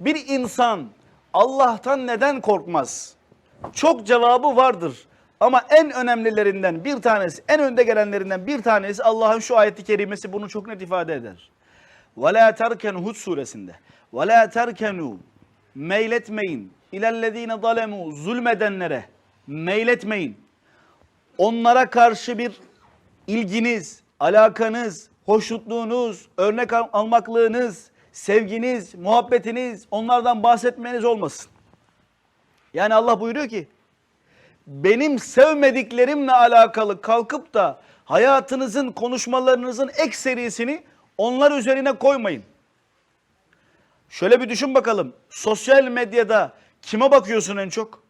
Bir insan Allah'tan neden korkmaz? Çok cevabı vardır. Ama en önemlilerinden bir tanesi, en önde gelenlerinden bir tanesi Allah'ın şu ayeti kerimesi bunu çok net ifade eder. وَلَا تَرْكَنُ Hud suresinde. وَلَا تَرْكَنُوا Meyletmeyin. İlellezine zalemu zulmedenlere meyletmeyin. Onlara karşı bir ilginiz, alakanız, hoşnutluğunuz, örnek al- almaklığınız, sevginiz, muhabbetiniz, onlardan bahsetmeniz olmasın. Yani Allah buyuruyor ki, benim sevmediklerimle alakalı kalkıp da hayatınızın, konuşmalarınızın ekserisini onlar üzerine koymayın. Şöyle bir düşün bakalım. Sosyal medyada kime bakıyorsun en çok?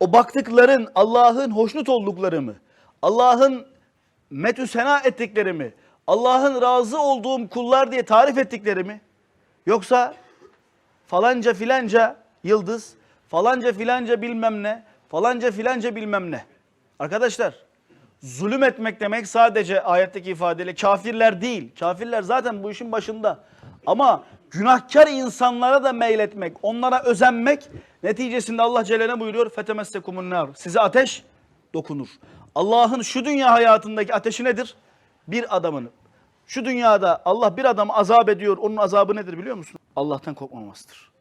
O baktıkların Allah'ın hoşnut oldukları mı? Allah'ın metü sena ettikleri mi? Allah'ın razı olduğum kullar diye tarif ettikleri mi? Yoksa falanca filanca yıldız, falanca filanca bilmem ne, falanca filanca bilmem ne. Arkadaşlar zulüm etmek demek sadece ayetteki ifadeyle kafirler değil. Kafirler zaten bu işin başında. Ama günahkar insanlara da meyletmek, onlara özenmek neticesinde Allah Celle buyuruyor? Fetemessekumun nar. Size ateş dokunur. Allah'ın şu dünya hayatındaki ateşi nedir? Bir adamın. Şu dünyada Allah bir adamı azap ediyor. Onun azabı nedir biliyor musun? Allah'tan korkmamasıdır.